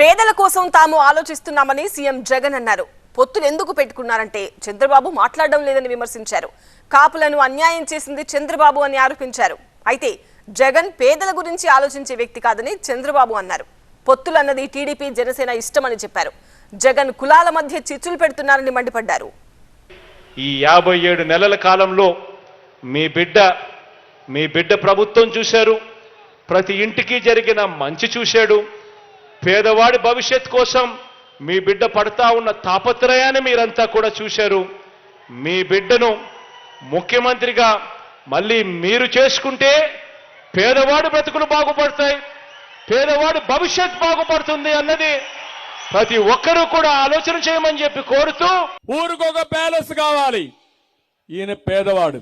పేదల కోసం తాము ఆలోచిస్తున్నామని సీఎం జగన్ అన్నారు. పొత్తులు ఎందుకు పెట్టుకున్నారంటే చంద్రబాబు మాట్లాడడం లేదని విమర్శించారు. కాపులను అన్యాయం చేసింది చంద్రబాబు అని ఆరోపించారు. అయితే జగన్ పేదల గురించి ఆలోచించే వ్యక్తి కాదని చంద్రబాబు అన్నారు. పొత్తులన్నది టీడీపీ జనసేన ఇష్టమని చెప్పారు. జగన్ కులాల మధ్య చిచ్చులు పెడుతున్నారని మండిపడ్డారు. ఈ యాభై ఏడు నెలల కాలంలో మీ బిడ్డ మీ బిడ్డ ప్రభుత్వం చూశారు. ప్రతి ఇంటికి జరిగిన మంచి చూశాడు. పేదవాడి భవిష్యత్ కోసం మీ బిడ్డ పడతా ఉన్న తాపత్రయాన్ని మీరంతా కూడా చూశారు. మీ బిడ్డను ముఖ్యమంత్రిగా మళ్ళీ మీరు చేసుకుంటే పేదవాడి బ్రతుకులు బాగుపడతాయి పేదవాడి భవిష్యత్ బాగుపడుతుంది అన్నది ప్రతి ఒక్కరూ కూడా ఆలోచన చేయమని చెప్పి కోరుతూ ఊరికొక ప్యాలెస్ కావాలి. ఈయన పేదవాడు.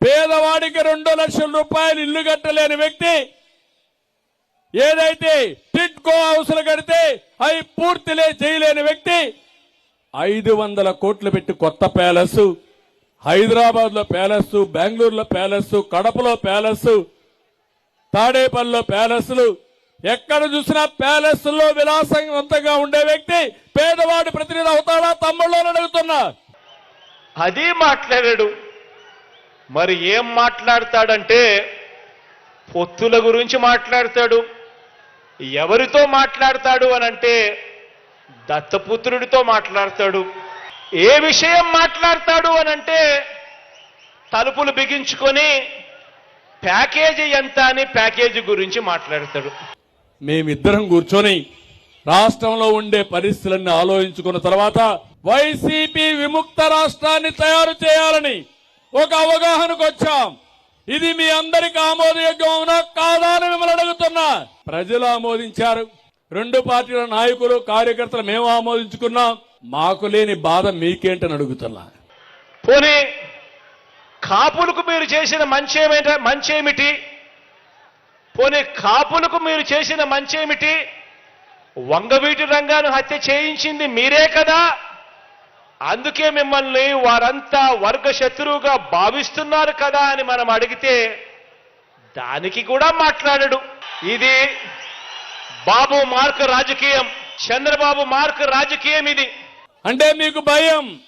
పేదవాడికి రెండు లక్షల రూపాయలు ఇల్లు కట్టలేని వ్యక్తి ఏదైతే టిట్కో అవసరం కడితే అవి పూర్తిలే చేయలేని వ్యక్తి ఐదు వందల కోట్లు పెట్టి కొత్త ప్యాలెస్ హైదరాబాద్లో ప్యాలెస్ బెంగళూరులో ప్యాలెస్ కడపలో ప్యాలెస్ తాడేపల్లిలో ప్యాలెస్లు ఎక్కడ చూసినా ప్యాలెస్లో విలాసవంతంగా ఉండే వ్యక్తి పేదవాడి ప్రతినిధి అవుతాడా తమ్ముళ్ళు అడుగుతున్నా. అది మాట్లాడాడు. మరి ఏం మాట్లాడతాడంటే పొత్తుల గురించి మాట్లాడతాడు. ఎవరితో మాట్లాడతాడు అని అంటే దత్తపుత్రుడితో మాట్లాడతాడు. ఏ విషయం మాట్లాడతాడు అని అంటే తలుపులు బిగించుకొని ప్యాకేజీ ఎంత అని ప్యాకేజీ గురించి మాట్లాడతాడు. మేమిద్దరం కూర్చొని రాష్ట్రంలో ఉండే పరిస్థితులన్నీ ఆలోచించుకున్న తర్వాత వైసీపీ విముక్త రాష్ట్రాన్ని తయారు చేయాలని ఒక అవగాహనకు వచ్చాం ఇది మీ అందరికి ఆమోదయోగ్యం అవునా కాదా అని మిమ్మల్ని ప్రజలు ఆమోదించారు. రెండు పార్టీల నాయకులు కార్యకర్తలు మేము ఆమోదించుకున్నాం. మాకు లేని బాధ మీకేంటని అడుగుతున్నా. పోనీ కాపులకు మీరు చేసిన మంచి ఏమిట మంచి ఏమిటి పోనీ కాపులకు మీరు చేసిన మంచి ఏమిటి వంగవీటి రంగాను హత్య చేయించింది మీరే కదా? అందుకే మిమ్మల్ని వారంతా వర్గ శత్రువుగా భావిస్తున్నారు కదా అని మనం అడిగితే దానికి కూడా మాట్లాడడు. ఇది బాబు మార్క్ రాజకీయం. చంద్రబాబు మార్క్ రాజకీయం ఇది. అంటే మీకు భయం.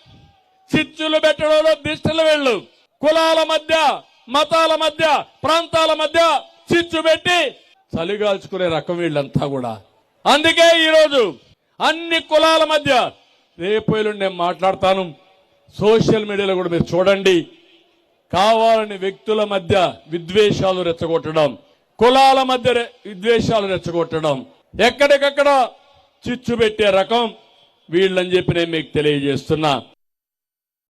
చిచ్చులు పెట్టడంలో దిష్టలు వెళ్ళు. కులాల మధ్య మతాల మధ్య ప్రాంతాల మధ్య చిచ్చు పెట్టి చలిగాల్చుకునే రకం వీళ్ళంతా కూడా. అందుకే ఈరోజు అన్ని కులాల మధ్య రేపు నేను మాట్లాడతాను. సోషల్ మీడియాలో కూడా మీరు చూడండి. కావాలని వ్యక్తుల మధ్య విద్వేషాలు రెచ్చగొట్టడం. కులాల మధ్య విద్వేషాలు రెచ్చగొట్టడం ఎక్కడికక్కడ చిచ్చు పెట్టే రకం వీళ్ళని చెప్పి నేను మీకు తెలియజేస్తున్నా.